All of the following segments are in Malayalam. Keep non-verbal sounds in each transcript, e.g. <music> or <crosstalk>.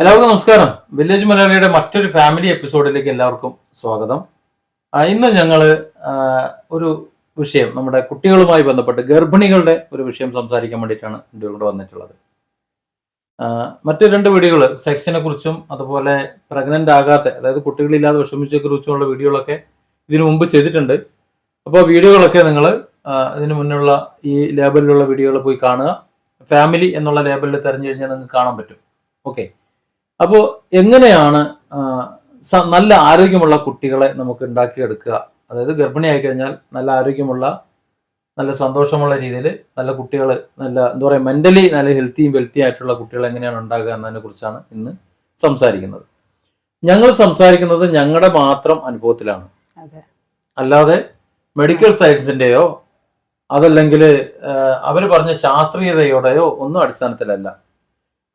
എല്ലാവർക്കും നമസ്കാരം. വില്ലേജ് മലയാളിയുടെ മറ്റൊരു ഫാമിലി എപ്പിസോഡിലേക്ക് എല്ലാവർക്കും സ്വാഗതം. ഇന്ന് ഞങ്ങൾ ഒരു വിഷയം നമ്മുടെ കുട്ടികളുമായി ബന്ധപ്പെട്ട് ഗർഭിണികളുടെ ഒരു വിഷയം സംസാരിക്കാൻ വേണ്ടിയിട്ടാണ് എന്റെ കൂടെ വന്നിട്ടുള്ളത്. മറ്റു രണ്ട് വീഡിയോകൾ സെക്സിനെ കുറിച്ചും അതുപോലെ പ്രഗ്നന്റ് ആകാത്ത അതായത് കുട്ടികളില്ലാതെ വിഷമിച്ചെ കുറിച്ചുമുള്ള വീഡിയോകളൊക്കെ ഇതിനു മുമ്പ് ചെയ്തിട്ടുണ്ട്. അപ്പോൾ വീഡിയോകളൊക്കെ നിങ്ങൾ ഇതിനു മുന്നുള്ള ഈ ലേബലിലുള്ള വീഡിയോകൾ പോയി കാണുക. ഫാമിലി എന്നുള്ള ലേബലിൽ തെരഞ്ഞു കഴിഞ്ഞാൽ നിങ്ങൾക്ക് കാണാൻ പറ്റും. ഓക്കെ അപ്പോൾ എങ്ങനെയാണ് നല്ല ആരോഗ്യമുള്ള കുട്ടികളെ നമുക്ക് ഉണ്ടാക്കിയെടുക്കുക? അതായത് ഗർഭിണിയായി കഴിഞ്ഞാൽ നല്ല ആരോഗ്യമുള്ള നല്ല സന്തോഷമുള്ള രീതിയിൽ നല്ല കുട്ടികൾ നല്ല എന്താ പറയുക മെന്റലി നല്ല ഹെൽത്തിയും വെൽത്തി ആയിട്ടുള്ള കുട്ടികൾ എങ്ങനെയാണ് ഉണ്ടാകുക എന്നതിനെ കുറിച്ചാണ് ഇന്ന് സംസാരിക്കുന്നത്. ഞങ്ങൾ സംസാരിക്കുന്നത് ഞങ്ങളുടെ മാത്രം അനുഭവത്തിലാണ്. അല്ലാതെ മെഡിക്കൽ സയൻസിന്റെയോ അതല്ലെങ്കിൽ അവർ പറഞ്ഞ ശാസ്ത്രീയതയോടെയോ ഒന്നും അടിസ്ഥാനത്തിലല്ല.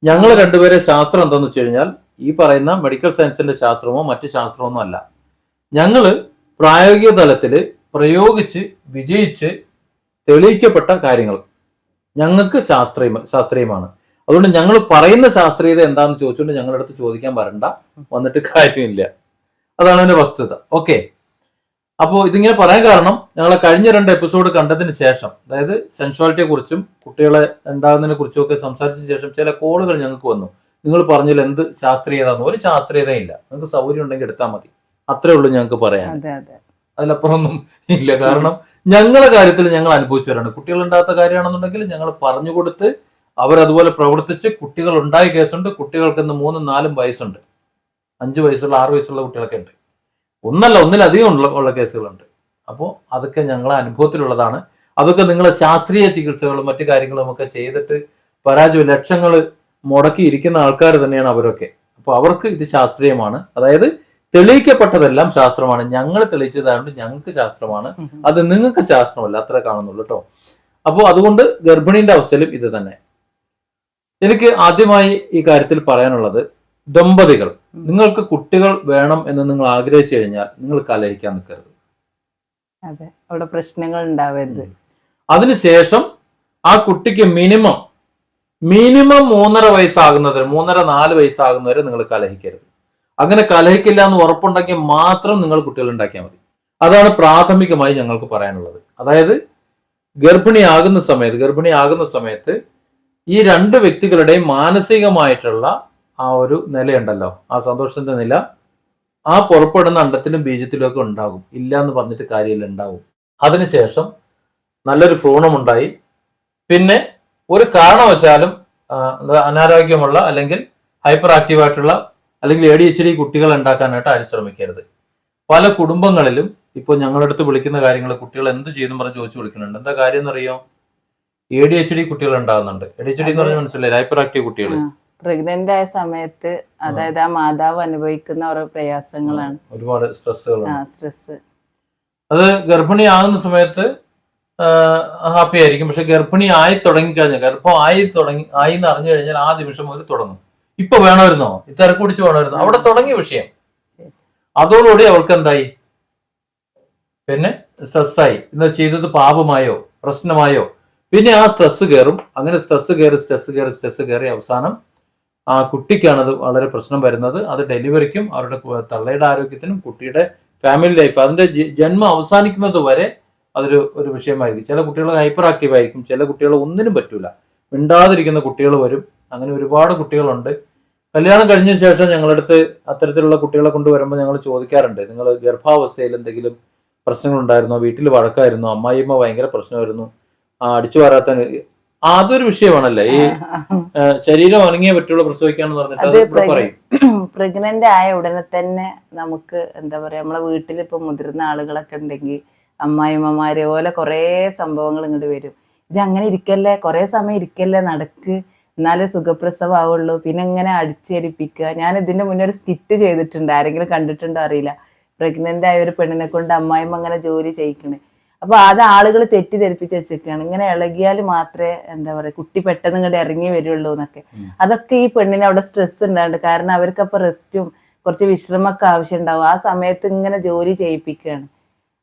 ഞങ്ങൾ രണ്ടുപേരെ ശാസ്ത്രം എന്താണെന്ന് വെച്ച് കഴിഞ്ഞാൽ ഈ പറയുന്ന മെഡിക്കൽ സയൻസിന്റെ ശാസ്ത്രമോ മറ്റു ശാസ്ത്രമോ അല്ല. ഞങ്ങൾ പ്രായോഗിക തലത്തിൽ പ്രയോഗിച്ച് വിജയിച്ച് തെളിയിക്കപ്പെട്ട കാര്യങ്ങൾ ഞങ്ങൾക്ക് ശാസ്ത്രീയ ശാസ്ത്രീയമാണ്. അതുകൊണ്ട് ഞങ്ങൾ പറയുന്ന ശാസ്ത്രീയത എന്താണെന്ന് ചോദിച്ചുകൊണ്ട് ഞങ്ങളുടെ അടുത്ത് ചോദിക്കാൻ വരണ്ട വന്നിട്ട് കാര്യമില്ല. അതാണ് അതിന്റെ വസ്തുത. ഓക്കെ അപ്പോൾ ഇതിങ്ങനെ പറയാൻ കാരണം ഞങ്ങൾ കഴിഞ്ഞ രണ്ട് എപ്പിസോഡ് കണ്ടതിന് ശേഷം അതായത് സെൻഷ്വാലിറ്റിയെ കുറിച്ചും കുട്ടികളെ ഉണ്ടാകുന്നതിനെ കുറിച്ചും ഒക്കെ സംസാരിച്ച ശേഷം ചില കോളുകൾ ഞങ്ങൾക്ക് വന്നു. നിങ്ങൾ പറഞ്ഞതിൽ എന്ത് ശാസ്ത്രീയത ഒരു ശാസ്ത്രീയത ഇല്ല. നിങ്ങൾക്ക് സൗകര്യം ഉണ്ടെങ്കിൽ എടുത്താൽ മതി. അത്രേ ഉള്ളൂ ഞങ്ങൾക്ക് പറയാൻ. അതെ അതെ. അതിലപ്പുറമൊന്നും ഇല്ല. കാരണം ഞങ്ങളുടെ കാര്യത്തിൽ ഞങ്ങൾ അനുഭവിച്ചവരാണ്. കുട്ടികൾ ഉണ്ടാകാത്ത കാര്യമാണെന്നുണ്ടെങ്കിൽ ഞങ്ങൾ പറഞ്ഞു കൊടുത്ത് അവരതുപോലെ പ്രവർത്തിച്ച് കുട്ടികൾ ഉണ്ടായ കേസുണ്ട്. കുട്ടികൾക്ക് ഇന്ന് മൂന്നും നാലും വയസ്സുണ്ട്. അഞ്ച് വയസ്സുള്ള ആറ് വയസ്സുള്ള കുട്ടികളൊക്കെ ഉണ്ട്. ഒന്നല്ല ഒന്നിലധികം ഉള്ള ഉള്ള കേസുകളുണ്ട്. അപ്പോൾ അതൊക്കെ ഞങ്ങളെ അനുഭവത്തിലുള്ളതാണ്. അതൊക്കെ നിങ്ങൾ ശാസ്ത്രീയ ചികിത്സകളും മറ്റു കാര്യങ്ങളും ഒക്കെ ചെയ്തിട്ട് പരാജയം ലക്ഷങ്ങൾ മുടക്കി ഇരിക്കുന്ന ആൾക്കാർ തന്നെയാണ് അവരൊക്കെ. അപ്പോൾ അവർക്ക് ഇത് ശാസ്ത്രീയമാണ്. അതായത് തെളിയിക്കപ്പെട്ടതെല്ലാം ശാസ്ത്രമാണ്. ഞങ്ങൾ തെളിയിച്ചതായതുകൊണ്ട് ഞങ്ങൾക്ക് ശാസ്ത്രമാണ്. അത് നിങ്ങൾക്ക് ശാസ്ത്രമല്ല അത്ര കാണുന്നുള്ളൂ കേട്ടോ അപ്പോൾ അതുകൊണ്ട് ഗർഭിണീന്റെ അവസ്ഥയിലും ഇത് തന്നെ. എനിക്ക് ആദ്യമായി ഈ കാര്യത്തിൽ പറയാനുള്ളത് ദമ്പതികൾ. നിങ്ങൾക്ക് കുട്ടികൾ വേണം എന്ന് നിങ്ങൾ ആഗ്രഹിച്ചു കഴിഞ്ഞാൽ നിങ്ങൾ കലഹിക്കാൻ നിൽക്കരുത്. അതെ അവിടെ പ്രശ്നങ്ങൾ ഉണ്ടാവരുത്. അതിനുശേഷം ആ കുട്ടിക്ക് മിനിമം മിനിമം മൂന്നര വയസ്സാകുന്നവരെ മൂന്നര നാല് വയസ്സാകുന്നവരെ നിങ്ങൾ കലഹിക്കരുത്. അങ്ങനെ കലഹിക്കില്ല എന്ന് ഉറപ്പുണ്ടെങ്കിൽ മാത്രം നിങ്ങൾ കുട്ടികൾ ഉണ്ടാക്കിയാൽ മതി. അതാണ് പ്രാഥമികമായി ഞങ്ങൾക്ക് പറയാനുള്ളത്. അതായത് ഗർഭിണിയാകുന്ന സമയത്ത് ഗർഭിണിയാകുന്ന സമയത്ത് ഈ രണ്ട് വ്യക്തികളുടെയും മാനസികമായിട്ടുള്ള ആ ഒരു നിലയുണ്ടല്ലോ. ആ സന്തോഷത്തിന്റെ നില ആ പുറപ്പെടുന്ന അണ്ടത്തിലും ബീജത്തിലും ഒക്കെ ഉണ്ടാകും. ഇല്ല എന്ന് പറഞ്ഞിട്ട് കാര്യമില്ല ഉണ്ടാവും. അതിനുശേഷം നല്ലൊരു ഭ്രൂണമുണ്ടായി. പിന്നെ ഒരു കാരണവശാലും അനാരോഗ്യമുള്ള അല്ലെങ്കിൽ ഹൈപ്പർ ആക്റ്റീവായിട്ടുള്ള അല്ലെങ്കിൽ എ ഡി എച്ച് ഡി കുട്ടികൾ ഉണ്ടാക്കാനായിട്ട് ആരും ശ്രമിക്കരുത്. പല കുടുംബങ്ങളിലും ഇപ്പോൾ ഞങ്ങളുടെ അടുത്ത് വിളിക്കുന്ന കാര്യങ്ങൾ കുട്ടികൾ എന്ത് ചെയ്യുന്നു പറഞ്ഞ് ചോദിച്ചു വിളിക്കുന്നുണ്ട്. എന്താ കാര്യം എന്നറിയോ? എ ഡി എച്ച് ഡി കുട്ടികൾ ഉണ്ടാകുന്നുണ്ട്. എ ഡി എച്ച് ഡി എന്ന് പറഞ്ഞാൽ മനസ്സിലായി. ഹൈപ്പർ ആക്റ്റീവ് കുട്ടികൾ പ്രഗ്നന്റ് ആയ സമയത്ത് അതായത് ആ മാതാവ് അനുഭവിക്കുന്ന ഓരോ പ്രയാസങ്ങളാണ്. ഒരുപാട് സ്ട്രെസ്സുകൾ ആ സ്ട്രെസ് അത് ഗർഭിണി ആകുന്ന സമയത്ത് ഹാപ്പി ആയിരിക്കും. പക്ഷെ ഗർഭിണി ആയി തുടങ്ങിക്കഴിഞ്ഞാൽ ഗർഭം ആയി തുടങ്ങി ആയി എന്ന് അറിഞ്ഞു കഴിഞ്ഞാൽ ആ നിമിഷം മുതൽ തുടങ്ങും. ഇപ്പൊ വേണമായിരുന്നോ? ഇത്തിരക്ക് തിരക്ക് പിടിച്ച് വേണമായിരുന്നോ? അവിടെ തുടങ്ങിയ വിഷയം. അതോടുകൂടി അവൾക്ക് എന്തായി? പിന്നെ സ്ട്രെസ്സായി. ഇന്ന് ചെയ്തത് പാപമായോ? പ്രശ്നമായോ? പിന്നെ ആ സ്ട്രെസ് കയറും. അങ്ങനെ സ്ട്രെസ് കയറി സ്ട്രെസ് കയറി സ്ട്രെസ് കയറി അവസാനം ആ കുട്ടിക്കാണത് വളരെ പ്രശ്നം വരുന്നത്. അത് ഡെലിവറിക്കും അവരുടെ തള്ളയുടെ ആരോഗ്യത്തിനും കുട്ടിയുടെ ഫാമിലി ലൈഫ് അതിന്റെ ജന്മം അവസാനിക്കുന്നത് വരെ അതൊരു ഒരു വിഷയമായിരിക്കും. ചില കുട്ടികൾ ഹൈപ്പർ ആക്റ്റീവ് ആയിരിക്കും. ചില കുട്ടികൾ ഒന്നിനും പറ്റൂല. മിണ്ടാതിരിക്കുന്ന കുട്ടികൾ വരും. അങ്ങനെ ഒരുപാട് കുട്ടികളുണ്ട്. കല്യാണം കഴിഞ്ഞ ശേഷം ഞങ്ങളടുത്ത് അത്തരത്തിലുള്ള കുട്ടികളെ കൊണ്ടുവരുമ്പോൾ ഞങ്ങൾ ചോദിക്കാറുണ്ട്. നിങ്ങൾ ഗർഭാവസ്ഥയിൽ എന്തെങ്കിലും പ്രശ്നങ്ങൾ ഉണ്ടായിരുന്നോ വീട്ടിൽ വഴക്കായിരുന്നോ? അമ്മായിയമ്മ ഭയങ്കര പ്രശ്നമായിരുന്നു. ആ അടിച്ചു വരാത്ത അതൊരു വിഷയമാണല്ലേ? ഈ ശരീരം അനങ്ങിയേ പറ്റുള്ളൂ പ്രസവിക്കാന്ന് പറഞ്ഞിട്ട് പ്രഗ്നന്റ് <clears throat> ആയ ഉടനെ തന്നെ നമുക്ക് എന്താ പറയാ നമ്മളെ വീട്ടിൽ ഇപ്പൊ മുതിർന്ന ആളുകളൊക്കെ ഉണ്ടെങ്കിൽ അമ്മായിമ്മമാര് പോലെ കുറേ സംഭവങ്ങൾ ഇങ്ങോട്ട് വരും. ഇത് അങ്ങനെ ഇരിക്കല്ലേ കുറേ സമയം ഇരിക്കല്ലേ നടക്ക്. എന്നാലേ സുഖപ്രസവം ആവുള്ളൂ പിന്നെ ഇങ്ങനെ അടിച്ചേരിപ്പിക്കുക ഞാൻ ഇതിന്റെ മുന്നേ ഒരു സ്കിറ്റ് ചെയ്തിട്ടുണ്ട്. ആരെങ്കിലും കണ്ടിട്ടുണ്ടോ അറിയില്ല. പ്രഗ്നന്റ് ആയ ഒരു പെണ്ണിനെ കൊണ്ട് അമ്മായിമ്മ അങ്ങനെ ജോലി ചെയ്യിക്കണേ. അപ്പൊ അത് ആളുകൾ തെറ്റിദ്ധരിപ്പിച്ച് വെച്ചിരിക്കുകയാണ് ഇങ്ങനെ ഇളകിയാൽ മാത്രമേ എന്താ പറയാ കുട്ടി പെട്ടെന്ന് ഇങ്ങോട്ട് ഇറങ്ങി വരുള്ളൂ എന്നൊക്കെ. അതൊക്കെ ഈ പെണ്ണിന് അവിടെ സ്ട്രെസ് ഉണ്ടാകുന്നുണ്ട് കാരണം അവർക്ക് അപ്പൊ റെസ്റ്റും കുറച്ച് വിശ്രമമൊക്കെ ആവശ്യമുണ്ടാവും ആ സമയത്ത് ഇങ്ങനെ ജോലി ചെയ്യിപ്പിക്കുകയാണ്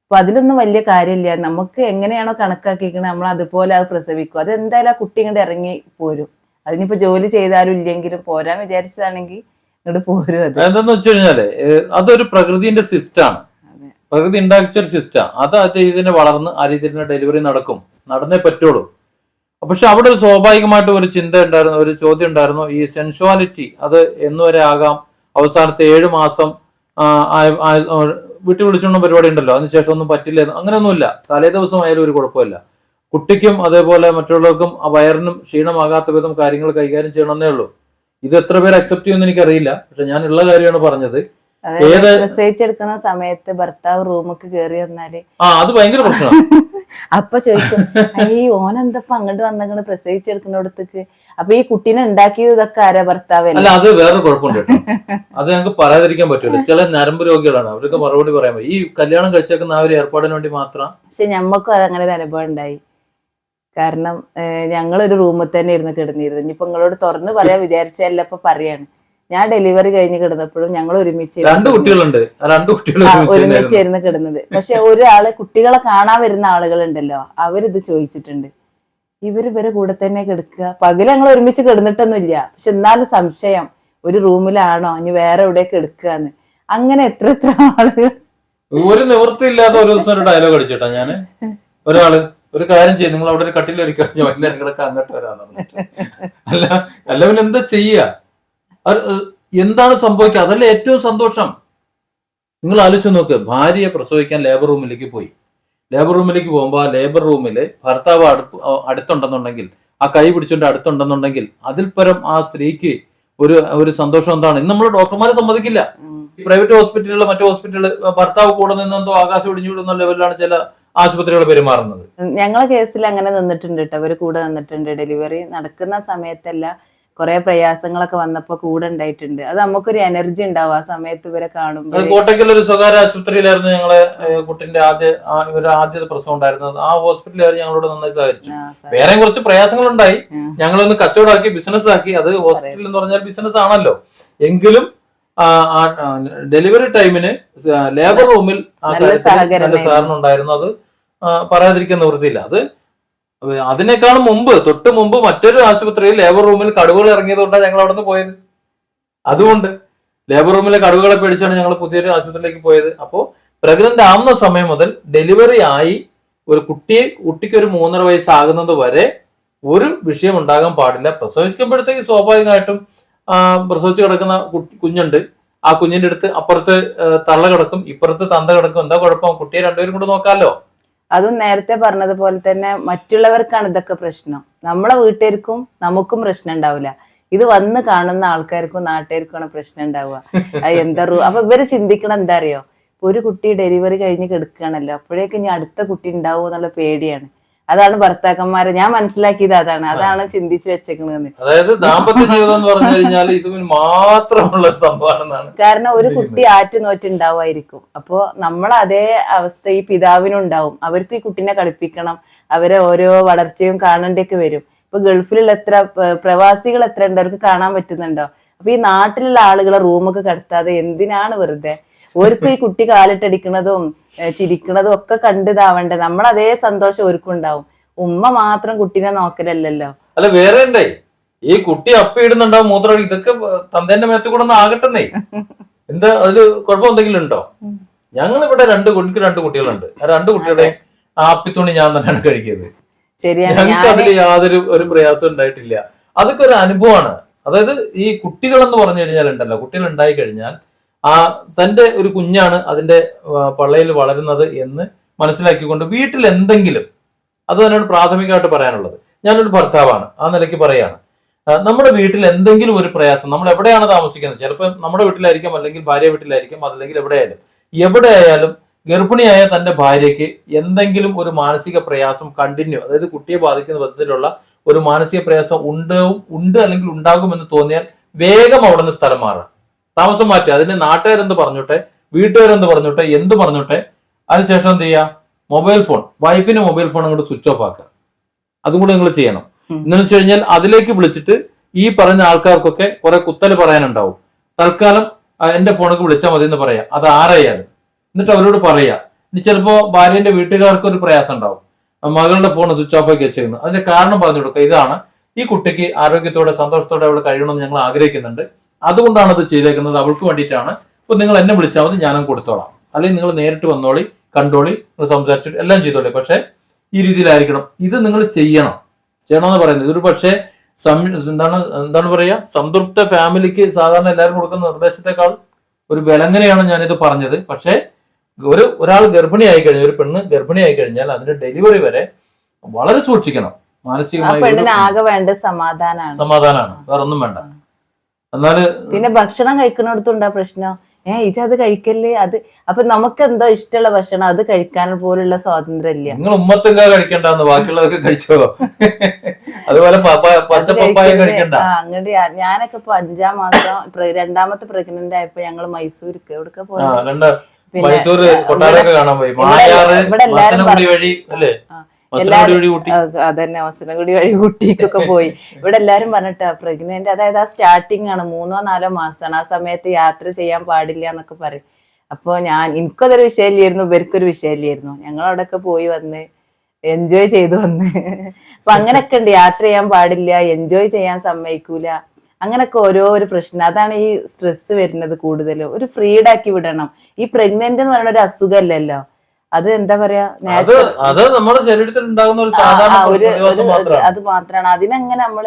അപ്പൊ അതിലൊന്നും വലിയ കാര്യമില്ല. നമുക്ക് എങ്ങനെയാണോ കണക്കാക്കിയിരിക്കുന്നത് നമ്മൾ അതുപോലെ അത് പ്രസവിക്കും. അത് എന്തായാലും ആ കുട്ടി ഇങ്ങോട്ട് ഇറങ്ങി പോരും. അതിനിപ്പോ ജോലി ചെയ്താലും ഇല്ലെങ്കിലും പോരാൻ വിചാരിച്ചതാണെങ്കിൽ ഇങ്ങോട്ട് പോരും അത്. എന്താന്ന് വെച്ച് അതൊരു പ്രകൃതിന്റെ സിസ്റ്റാണ്. പ്രകൃതി ഉണ്ടാക്കിച്ച ഒരു സിസ്റ്റാണ് അത് ആ രീതിയിൽ വളർന്ന് ആ രീതിയിൽ ഡെലിവറി നടക്കും. നടന്നേ പറ്റുള്ളൂ. പക്ഷെ അവിടെ ഒരു സ്വാഭാവികമായിട്ട് ഒരു ചിന്ത ഉണ്ടായിരുന്നു ഒരു ചോദ്യം ഉണ്ടായിരുന്നു. ഈ സെൻഷ്വാലിറ്റി അത് എന്നുവരെ ആകാം. അവസാനത്തെ ഏഴ് മാസം വീട്ടിൽ വിളിച്ചോണ്ടും പരിപാടി ഉണ്ടല്ലോ. അതിനുശേഷം ഒന്നും പറ്റില്ല അങ്ങനെയൊന്നുമില്ല. തലേ ദിവസം ആയാലും ഒരു കുഴപ്പമില്ല. കുട്ടിക്കും അതേപോലെ മറ്റുള്ളവർക്കും വയറിനും ക്ഷീണമാകാത്ത വിധം കാര്യങ്ങൾ കൈകാര്യം ചെയ്യണമെന്നേ ഉള്ളൂ. ഇത് എത്ര പേര് അക്സെപ്റ്റ് ചെയ്യുമെന്ന് എനിക്കറിയില്ല. പക്ഷെ ഞാൻ ഉള്ള കാര്യമാണ് പറഞ്ഞത്. ഏത്? പ്രസവിച്ചെടുക്കുന്ന സമയത്ത് ഭർത്താവ് റൂമൊക്കെ കേറി വന്നാൽ. ആ അത് ഭയങ്കര പ്രശ്നമാണ് <laughs> അപ്പൊ ചോദിക്കും ഈ ഓനെന്തപ്പ അങ്ങോട്ട് വന്നങ്ങട് പ്രസവിച്ചെടുക്കുന്നിടത്തേക്ക്? അപ്പൊ ഈ കുട്ടീനെ ഉണ്ടാക്കിയത് ഇതൊക്കെ ആരാ ഭർത്താവല്ലേ? അല്ല അത് വേറൊരു കുഴപ്പമുണ്ട് കേട്ടോ. അത് ഞങ്ങൾക്ക് പറയാതിരിക്കാൻ പറ്റില്ല ചില നരമ്പ് രോഗികളാണ്. അവർക്ക് മറുപടി പറയാൻ പറ്റും. ഈ കല്യാണം കഴിച്ചേക്കുന്ന ആ ഒരു ഏർപ്പാടിന് വേണ്ടി മാത്രം പക്ഷെ ഞമ്മക്കും അത് അങ്ങനെ ഒരു അനുഭവം ഉണ്ടായി കാരണം ഞങ്ങൾ ഞങ്ങളൊരു റൂമിൽ തന്നെ ഇരുന്ന് കിടന്നിരുന്നു. ഇനിയിപ്പൊ നിങ്ങളോട് തുറന്ന് പറയാൻ വിചാരിച്ചല്ല ഇപ്പൊ പറയാണ്. ഞാൻ ഡെലിവറി കഴിഞ്ഞ് കിടന്നപ്പോഴും ഞങ്ങൾ ഒരുമിച്ച് രണ്ട് കുട്ടികളുണ്ട്. രണ്ട് കുട്ടികൾ ആ, ഒരുമിച്ച് ഒരുമിച്ച് തന്നെയായിരുന്നു. ഇരുന്ന് കിടന്നത്. പക്ഷെ ഒരാൾ കുട്ടികളെ കാണാൻ വരുന്ന ആളുകളുണ്ടല്ലോ അവരിത് ചോദിച്ചിട്ടുണ്ട്. ഇവർ ഇവരെ കൂടെ തന്നെ കിടക്കുക. പകൽ ഞങ്ങൾ ഒരുമിച്ച് കിടന്നിട്ടൊന്നുമില്ല. പക്ഷെ എന്നാലും സംശയം ഒരു റൂമിലാണോ? ഇനി വേറെ എവിടെയൊക്കെ കിടക്കാന്ന് അങ്ങനെ എത്ര എത്ര ആളുകൾ ഒരു നിവൃത്തിയില്ലാത്ത ഒരു ദിവസം ഒരു ഡയലോഗ് അടിച്ചിട്ടാ ഞാൻ. ഒരാൾ ഒരു കാര്യം ചെയ്യും നിങ്ങൾ അവിടെ ഒരു കട്ടിലൊരുക്കി വൈകുന്നേരം കിടക്കാൻ അങ്ങോട്ട് വരാന്ന് പറഞ്ഞിട്ട്. അല്ല അല്ല പിന്നെ എന്താ ഏഹ്, എന്താണ് സംഭവിക്കുക? അതല്ലേ ഏറ്റവും സന്തോഷം. നിങ്ങൾ ആലോചിച്ച് നോക്ക്. ഭാര്യയെ പ്രസവിക്കാൻ ലേബർ റൂമിലേക്ക് പോയി. ലേബർ റൂമിലേക്ക് പോകുമ്പോൾ ആ ലേബർ റൂമിൽ ഭർത്താവ് അടുപ്പ് അടുത്തുണ്ടെന്നുണ്ടെങ്കിൽ ആ കൈ പിടിച്ചുകൊണ്ട് അടുത്തുണ്ടെന്നുണ്ടെങ്കിൽ അതിൽ പരം ആ സ്ത്രീക്ക് ഒരു ഒരു സന്തോഷം എന്താണ്? ഇന്ന് നമ്മൾ ഡോക്ടർമാരെ സമ്മതിക്കില്ല. ഈ പ്രൈവറ്റ് ഹോസ്പിറ്റലുകൾ മറ്റു ഹോസ്പിറ്റലുകൾ ഭർത്താവ് കൂടെ നിന്നെന്തോ ആകാശം ഒടിഞ്ഞു വിടുന്ന ലെവലിലാണ് ചില ആശുപത്രികൾ പെരുമാറുന്നത്. ഞങ്ങളെ കേസിൽ അങ്ങനെ നിന്നിട്ടുണ്ട് കേട്ടോ. അവർ കൂടെ നിന്നിട്ടുണ്ട്. ഡെലിവറി നടക്കുന്ന സമയത്തല്ല കുറെ പ്രയാസങ്ങളൊക്കെ വന്നപ്പോ കൂടെ ഉണ്ടായിട്ടുണ്ട്. അത് നമുക്കൊരു എനർജി ഉണ്ടാവും. ആ സമയത്ത് ഇവരെ കാണുമ്പോൾ കോട്ടയ്ക്കൽ ഒരു സ്വകാര്യ ആശുപത്രിയിലായിരുന്നു ഞങ്ങളെ കുട്ടിന്റെ ആദ്യ ഇവരുടെ ആദ്യത്തെ പ്രസവം ഉണ്ടായിരുന്നത്. ആ ഹോസ്പിറ്റലുകാർ ഞങ്ങളോട് നന്നായി സഹകരിച്ചു. വേറെ കുറച്ച് പ്രയാസങ്ങൾ ഉണ്ടായി. ഞങ്ങളൊന്ന് കച്ചവടമാക്കി ബിസിനസ് ആക്കി. അത് ഹോസ്പിറ്റൽ എന്ന് പറഞ്ഞാൽ ബിസിനസ് ആണല്ലോ. എങ്കിലും ഡെലിവറി ടൈമിന് ലേബർ റൂമിൽ നല്ല. സഹകരണം ഉണ്ടായിരുന്നു. അത് പറയാതിരിക്കുന്ന പറയാതിരിക്കാൻ നിവൃത്തിയില്ല. അത് അതിനേക്കാളും മുമ്പ് തൊട്ട് മുമ്പ് മറ്റൊരു ആശുപത്രിയിൽ ലേബർ റൂമിൽ കടുവകൾ ഇറങ്ങിയതുകൊണ്ടാണ് ഞങ്ങൾ അവിടെ നിന്ന് പോയത്. അതുകൊണ്ട് ലേബർ റൂമിലെ കടുവകളെ പേടിച്ചാണ് ഞങ്ങൾ പുതിയൊരു ആശുപത്രിയിലേക്ക് പോയത്. അപ്പോൾ പ്രഗ്നന്റ് ആവുന്ന സമയം മുതൽ ഡെലിവറി ആയി ഒരു കുട്ടിയെ കുട്ടിക്ക് ഒരു മൂന്നര വയസ്സാകുന്നത് വരെ ഒരു വിഷയം ഉണ്ടാകാൻ പാടില്ല. പ്രസവിക്കുമ്പോഴത്തേക്ക് സ്വാഭാവികമായിട്ടും പ്രസവിച്ച് കിടക്കുന്ന കുഞ്ഞുണ്ട്. ആ കുഞ്ഞിന്റെ അടുത്ത് അപ്പുറത്ത് തള്ള കിടക്കും ഇപ്പുറത്ത് തന്ത കിടക്കും. എന്താ കുഴപ്പം? കുട്ടിയെ രണ്ടുപേരും കൂടെ നോക്കാമല്ലോ അതും നേരത്തെ പറഞ്ഞതുപോലെ തന്നെ മറ്റുള്ളവർക്കാണ് ഇതൊക്കെ പ്രശ്നം. നമ്മളെ വീട്ടുകാർക്കും നമുക്കും പ്രശ്നം ഉണ്ടാവില്ല. ഇത് വന്ന് കാണുന്ന ആൾക്കാർക്കും നാട്ടുകാർക്കുമാണ് പ്രശ്നം ഉണ്ടാവുക. എന്താ റൂ അപ്പൊ ഇവർ ചിന്തിക്കണം എന്താ അറിയോ? ഒരു കുട്ടി ഡെലിവറി കഴിഞ്ഞ് കിടക്കുകയാണല്ലോ. അപ്പോഴേക്കും ഇനി അടുത്ത കുട്ടി ഉണ്ടാവുമോ എന്നുള്ള പേടിയാണ്. അതാണ് ഭർത്താക്കന്മാരെ. ഞാൻ മനസ്സിലാക്കിയത് അതാണ്. അതാണ് ചിന്തിച്ചു വെച്ചേക്കണെന്ന് അതായത് ദാമ്പത്യ ജീവിതം എന്ന് പറഞ്ഞു കഴിഞ്ഞാൽ ഇത് മാത്രമുള്ള ഒരു സംഭവമാണെന്നാണ് കാരണം ഒരു കുട്ടി ആറ്റുനോറ്റുണ്ടാവുമായിരിക്കും. അപ്പോ നമ്മൾ അതേ അവസ്ഥ ഈ പിതാവിനുണ്ടാവും. അവർക്ക് ഈ കുട്ടീനെ കളിപ്പിക്കണം. അവരെ ഓരോ വളർച്ചയും കാണേണ്ടിയൊക്കെ വരും. ഇപ്പൊ ഗൾഫിലുള്ള എത്ര പ്രവാസികൾ എത്ര ഉണ്ട് അവർക്ക് കാണാൻ പറ്റുന്നുണ്ടോ? അപ്പൊ ഈ നാട്ടിലുള്ള ആളുകളെ റൂമൊക്കെ കടത്താതെ എന്തിനാണ് വെറുതെ? ഓർക്കും ഈ കുട്ടി കാലിട്ടടിക്കണതും ചിരിക്കണതും ഒക്കെ കണ്ടിതാവണ്ടേ? നമ്മൾ അതേ സന്തോഷം ഓർക്കുണ്ടാവും. ഉമ്മ മാത്രം കുട്ടീനെ നോക്കലല്ലല്ലോ. അല്ല വേറെ ഉണ്ടേ ഈ കുട്ടി അപ്പ ഇടുന്നുണ്ടോ മൂത്രം ഇതൊക്കെ തന്തേന്റെ മേത്ത് കൂടെ ഒന്ന് ആകട്ടെന്നേ. എന്താ അതിൽ കുഴപ്പം എന്തെങ്കിലും ഉണ്ടോ? ഞങ്ങൾ ഇവിടെ രണ്ട് എനിക്ക് രണ്ട് കുട്ടികളുണ്ട്. ആ രണ്ട് കുട്ടികളുടെ ആപ്പിത്തുണി ഞാൻ തന്നെയാണ് കഴിക്കുന്നത്. ഞങ്ങൾക്ക് അതിൽ യാതൊരു ഒരു പ്രയാസം ഉണ്ടായിട്ടില്ല. അതൊക്കെ ഒരു അനുഭവമാണ്. അതായത് ഈ കുട്ടികൾ എന്ന് പറഞ്ഞു കഴിഞ്ഞാൽ ഉണ്ടല്ലോ കുട്ടികൾ ഉണ്ടായി കഴിഞ്ഞാൽ ആ തന്റെ ഒരു കുഞ്ഞാണ് അതിന്റെ പള്ളയിൽ വളരുന്നത് എന്ന് മനസ്സിലാക്കിക്കൊണ്ട് വീട്ടിൽ എന്തെങ്കിലും അത് തന്നെയാണ് പ്രാഥമികമായിട്ട് പറയാനുള്ളത്. ഞാനൊരു ഭർത്താവാണ് ആ നിലയ്ക്ക് പറയാണ്. നമ്മുടെ വീട്ടിൽ എന്തെങ്കിലും ഒരു പ്രയാസം നമ്മൾ എവിടെയാണ് താമസിക്കുന്നത്? ചിലപ്പോൾ നമ്മുടെ വീട്ടിലായിരിക്കും അല്ലെങ്കിൽ ഭാര്യ വീട്ടിലായിരിക്കും അതല്ലെങ്കിൽ എവിടെയായാലും. എവിടെയായാലും ഗർഭിണിയായ തന്റെ ഭാര്യയ്ക്ക് എന്തെങ്കിലും ഒരു മാനസിക പ്രയാസം കണ്ടിന്യൂ അതായത് കുട്ടിയെ ബാധിക്കുന്ന വിധത്തിലുള്ള ഒരു മാനസിക പ്രയാസം ഉണ്ടാവും ഉണ്ട് അല്ലെങ്കിൽ ഉണ്ടാകുമെന്ന് തോന്നിയാൽ വേഗം അവിടെ നിന്ന് സ്ഥലം മാറുക താമസം മാറ്റുക അതിന് നാട്ടുകാരെന്ത് പറഞ്ഞോട്ടെ? വീട്ടുകാരെന്ത് പറഞ്ഞോട്ടെ? എന്ത് പറഞ്ഞോട്ടെ? അതിനുശേഷം എന്ത് ചെയ്യുക മൊബൈൽ ഫോൺ. വൈഫിന് മൊബൈൽ ഫോൺ അങ്ങോട്ട് സ്വിച്ച് ഓഫ് ആക്കുക. അതും കൂടെ നിങ്ങൾ ചെയ്യണം. എന്നു വെച്ച് കഴിഞ്ഞാൽ അതിലേക്ക് വിളിച്ചിട്ട് ഈ പറഞ്ഞ ആൾക്കാർക്കൊക്കെ കുറെ കുത്തൽ പറയാനുണ്ടാവും. തൽക്കാലം എന്റെ ഫോണൊക്കെ വിളിച്ചാൽ മതി എന്ന് പറയാ. അത് ആരായാലും. എന്നിട്ട് അവരോട് പറയാ. ഇനി ചിലപ്പോ ഭാര്യന്റെ വീട്ടുകാർക്ക് ഒരു പ്രയാസം ഉണ്ടാവും മകളുടെ ഫോൺ സ്വിച്ച് ഓഫ് ആക്കി വെച്ചേക്കുന്നു. അതിന്റെ കാരണം പറഞ്ഞു കൊടുക്കുക. ഇതാണ് ഈ കുട്ടിക്ക് ആരോഗ്യത്തോടെ സന്തോഷത്തോടെ അവൾ കഴിയണമെന്ന് ഞങ്ങൾ ആഗ്രഹിക്കുന്നുണ്ട്. അതുകൊണ്ടാണ് അത് ചെയ്തേക്കുന്നത്. അവൾക്ക് വേണ്ടിയിട്ടാണ്. അപ്പൊ നിങ്ങൾ എന്നെ വിളിച്ചാൽ മതി ഞാനും കൊടുത്തോളാം. അല്ലെങ്കിൽ നിങ്ങൾ നേരിട്ട് വന്നോളി കണ്ടോളി നിങ്ങൾ സംസാരിച്ചിട്ട് എല്ലാം ചെയ്തോളി. പക്ഷെ ഈ രീതിയിലായിരിക്കണം. ഇത് നിങ്ങൾ ചെയ്യണം. ചെയ്യണമെന്ന് പറയുന്നത്. ഇതൊരു പക്ഷേ എന്താണ് എന്താണ് പറയുക? സംതൃപ്ത ഫാമിലിക്ക് സാധാരണ എല്ലാവരും കൊടുക്കുന്ന നിർദ്ദേശത്തെക്കാൾ ഒരു വിലങ്ങനെയാണ് ഞാനിത് പറഞ്ഞത്. പക്ഷേ ഒരു ഒരാൾ ഗർഭിണി ആയി കഴിഞ്ഞാൽ ഒരു പെണ്ണ് ഗർഭിണി ആയി കഴിഞ്ഞാൽ അതിന്റെ ഡെലിവറി വരെ വളരെ സൂക്ഷിക്കണം. മാനസികമായി സമാധാനമാണ്. സമാധാനമാണ്. വേറെ ഒന്നും വേണ്ട എന്നാൽ പിന്നെ ഭക്ഷണം കഴിക്കുന്നിടത്തുണ്ടാ പ്രശ്നം? ഏഹ് ഇജ അത് കഴിക്കല്ലേ? അത് അപ്പൊ നമുക്ക് എന്തോ ഇഷ്ടമുള്ള ഭക്ഷണം അത് കഴിക്കാൻ പോലുള്ള സ്വാതന്ത്ര്യം ഇല്ല നിങ്ങൾ ഉമ്മത്തെങ്ക കഴിക്കണ്ടെന്ന് ബാക്കിയുള്ളതൊക്കെ കഴിച്ചോ അതുപോലെ പപ്പ- പച്ച പപ്പായ കഴിക്കണ്ട? അങ്ങനെ ഞാനൊക്കെ ഇപ്പൊ അഞ്ചാം മാസം രണ്ടാമത്തെ പ്രഗ്നന്റ് ആയപ്പോ ഞങ്ങൾ മൈസൂർക്ക് എവിടെ പോയി മൈസൂർ കൊട്ടാരൊക്കെ കാണാൻ പോയി. ഇവിടെ- മായാറ് ഇവിടെ എല്ലാരും വഴി അല്ലേ? കുടി അതന്നെ വസനഗുടി വഴി ഊട്ടിക്കൊക്കെ പോയി. ഇവിടെ എല്ലാരും പറഞ്ഞിട്ടാ പ്രഗ്നന്റ് അതായത് ആ സ്റ്റാർട്ടിങ് ആണ് മൂന്നോ നാലോ മാസമാണ് ആ സമയത്ത് യാത്ര ചെയ്യാൻ പാടില്ല എന്നൊക്കെ പറയും. അപ്പൊ ഞാൻ എനിക്കതൊരു വിഷയമില്ലായിരുന്നു ഇവർക്കൊരു വിഷയമില്ലായിരുന്നു. ഞങ്ങൾ അവിടെയൊക്കെ പോയി വന്ന് എൻജോയ് ചെയ്തു വന്ന്. അപ്പൊ അങ്ങനെയൊക്കെ ഉണ്ട് യാത്ര ചെയ്യാൻ പാടില്ല എൻജോയ് ചെയ്യാൻ സമ്മതിക്കൂല. അങ്ങനൊക്കെ ഒരു പ്രശ്നം. അതാണ് ഈ സ്ട്രെസ് വരുന്നത് കൂടുതലും. ഒരു ഫ്രീഡാക്കി വിടണം. ഈ പ്രഗ്നന്റ് എന്ന് പറയുന്ന ഒരു അസുഖമല്ലല്ലോ. അത് എന്താ പറയാ അത് നമ്മുടെ ശരീരത്തിൽ ഉണ്ടാകുന്ന ഒരു സാധാരണ മാത്രമാണ്. അതിനങ്ങനെ നമ്മൾ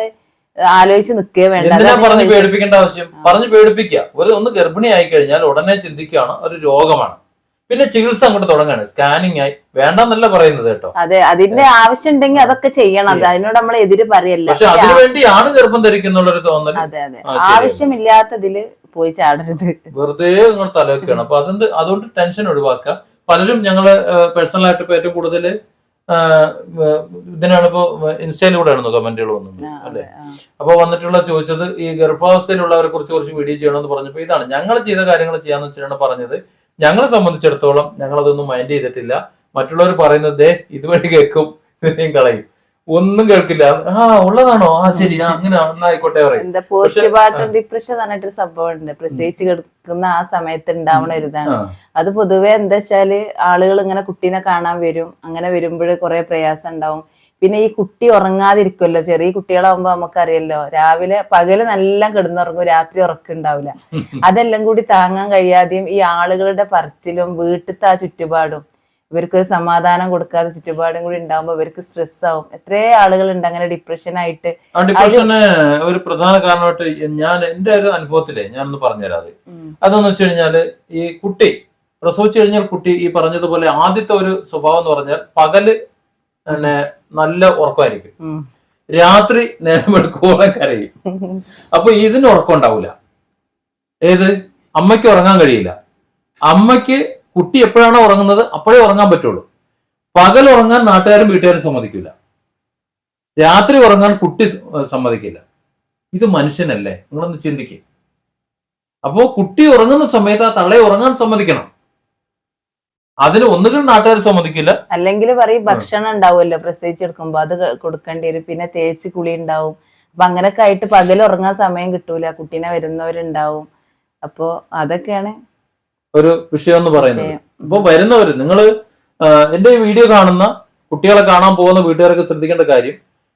ആലോചിച്ച് നിക്കേ വേണ്ട. എന്തിനാ അതങ്ങനെ പറഞ്ഞ് പേടിപ്പിക്കേണ്ട ആവശ്യം? പറഞ്ഞു പേടിപ്പിക്കുക. ഒരു ഒന്ന് ഗർഭിണി ആയി കഴിഞ്ഞാൽ ഉടനെ ചിന്തിക്കുകയാണ് ഒരു രോഗമാണ്. പിന്നെ ചികിത്സ അങ്ങോട്ട് തുടങ്ങാണ്. സ്കാനിങ് ആയി. വേണ്ടെന്നല്ല പറയുന്നത് കേട്ടോ. അതെ അതിന്റെ ആവശ്യം ഉണ്ടെങ്കിൽ അതൊക്കെ ചെയ്യണം. അത് അതിനോട് നമ്മൾ എതിര് പറയല്ല. പക്ഷെ പക്ഷെ അതിനു വേണ്ടിയാണ് ഗർഭം ധരിക്കുന്നുള്ള ഒരു തോന്നൽ അതെ. അതെ. ആവശ്യമില്ലാത്തതിൽ പോയി ചാടരുത്. വെറുതെ നിങ്ങൾ തലവെക്കുകയാണ്. അപ്പൊ അതുകൊണ്ട് അതുകൊണ്ട് ടെൻഷൻ ഒഴിവാക്കുക. പലരും ഞങ്ങൾ പേഴ്സണലായിട്ട് ഇപ്പൊ ഏറ്റവും കൂടുതൽ ഇതിനാണ് ഇപ്പോ ഇൻസ്റ്റയിലൂടെയാണ് കമന്റുകൾ വന്നത് അല്ലേ? അല്ലെ അപ്പൊ വന്നിട്ടുള്ള ചോദിച്ചത് ഈ ഗർഭാവസ്ഥയിലുള്ളവരെ കുറിച്ച് കുറച്ച് വീഡിയോ ചെയ്യണമെന്ന് പറഞ്ഞപ്പോ ഇതാണ്. ഞങ്ങൾ ചെയ്ത കാര്യങ്ങൾ ചെയ്യാന്ന് വെച്ചിട്ടാണ് പറഞ്ഞത്. ഞങ്ങളെ സംബന്ധിച്ചിടത്തോളം ഞങ്ങൾ അതൊന്നും മൈൻഡ് ചെയ്തിട്ടില്ല. മറ്റുള്ളവർ പറയുന്നത് ഇതുവഴി കേൾക്കും ഇതിനെയും കളയും. ഒന്നും കേൾക്കില്ല. ആ ഉള്ളതാണോ? ആ ശരി അങ്ങനെ ആയിക്കോട്ടെ എന്താ പോസ്റ്റ് പാർട്ടം ഡിപ്രഷൻ പറഞ്ഞിട്ടൊരു സംഭവം ഉണ്ട് പ്രസവിച്ച് കിടക്കുന്ന ആ സമയത്ത് ഉണ്ടാവണ ഒരു ഇതാണ്. അത് പൊതുവെ എന്താ വെച്ചാൽ ആളുകൾ ഇങ്ങനെ കുട്ടീനെ കാണാൻ വരും. അങ്ങനെ വരുമ്പോൾ കുറെ പ്രയാസം ഉണ്ടാവും. പിന്നെ ഈ കുട്ടി ഉറങ്ങാതിരിക്കുമല്ലോ ചെറിയ കുട്ടികളാവുമ്പോ നമുക്കറിയല്ലോ. രാവിലെ പകൽ നല്ല കിടന്നുറങ്ങും രാത്രി ഉറക്കുണ്ടാവില്ല അതെല്ലാം കൂടി താങ്ങാൻ കഴിയാതെയും ഈ ആളുകളുടെ പറച്ചിലും വീട്ടിലത്തെ ആ ചുറ്റുപാടും ഇവർക്ക് സമാധാനം കൊടുക്കാതെ ചുറ്റുപാടും കൂടി ഉണ്ടാവുമ്പോൾ ഇവർക്ക് സ്ട്രെസ് ആവും. എത്രേ ആളുകളുണ്ട് അങ്ങനെ ഡിപ്രഷൻ ആയിട്ട്. ഡിപ്രഷന് ഒരു പ്രധാന കാരണമായിട്ട് ഞാൻ എന്റെ ഒരു അനുഭവത്തിലെ ഞാനൊന്ന് പറഞ്ഞുതരാം അത്. ഉം. അതെന്ന് വെച്ച് കഴിഞ്ഞാൽ ഈ കുട്ടി പ്രസവിച്ചു കഴിഞ്ഞാൽ കുട്ടി ഈ പറഞ്ഞതുപോലെ ആദ്യത്തെ ഒരു സ്വഭാവം എന്ന് പറഞ്ഞാൽ പകൽ പിന്നെ നല്ല ഉറക്കമായിരിക്കും. രാത്രി നേരം എടുക്കുവോളം കരയും. അപ്പൊ ഇതിന് ഉറക്കം ഉണ്ടാവില്ല ഏത്? അമ്മയ്ക്ക് ഉറങ്ങാൻ കഴിയില്ല. അമ്മയ്ക്ക് കുട്ടി എപ്പോഴാണോ ഉറങ്ങുന്നത് അപ്പോഴേ ഉറങ്ങാൻ പറ്റുള്ളൂ. പകൽ ഉറങ്ങാൻ നാട്ടുകാരും വീട്ടുകാരും സമ്മതിക്കില്ല. രാത്രി ഉറങ്ങാൻ കുട്ടി സമ്മതിക്കില്ല. ഇത് മനുഷ്യനല്ലേ? നിങ്ങളൊന്ന് ചിന്തിക്കുക അപ്പോ കുട്ടി ഉറങ്ങുന്ന സമയത്ത് ആ തള്ളയെ ഉറങ്ങാൻ സമ്മതിക്കണം. അതിന് ഒന്നുകിൽ നാട്ടുകാർ സമ്മതിക്കില്ല. അല്ലെങ്കിൽ പറയും ഭക്ഷണം ഉണ്ടാവുമല്ലോ പ്രസവിച്ചെടുക്കുമ്പോ അത് കൊടുക്കേണ്ടി വരും. പിന്നെ തേച്ച് കുളി ഉണ്ടാവും. അപ്പൊ അങ്ങനൊക്കെ ആയിട്ട് പകൽ ഉറങ്ങാൻ സമയം കിട്ടൂല. കുട്ടീനെ വരുന്നവരുണ്ടാവും. അപ്പോ അതൊക്കെയാണ് ഒരു വിഷയം എന്ന് പറയുന്നത്. ഇപ്പൊ വരുന്നവര് നിങ്ങൾ എന്റെ ഈ വീഡിയോ കാണുന്ന കുട്ടികളെ കാണാൻ പോകുന്ന വീട്ടുകാരൊക്കെ ശ്രദ്ധിക്കേണ്ട കാര്യം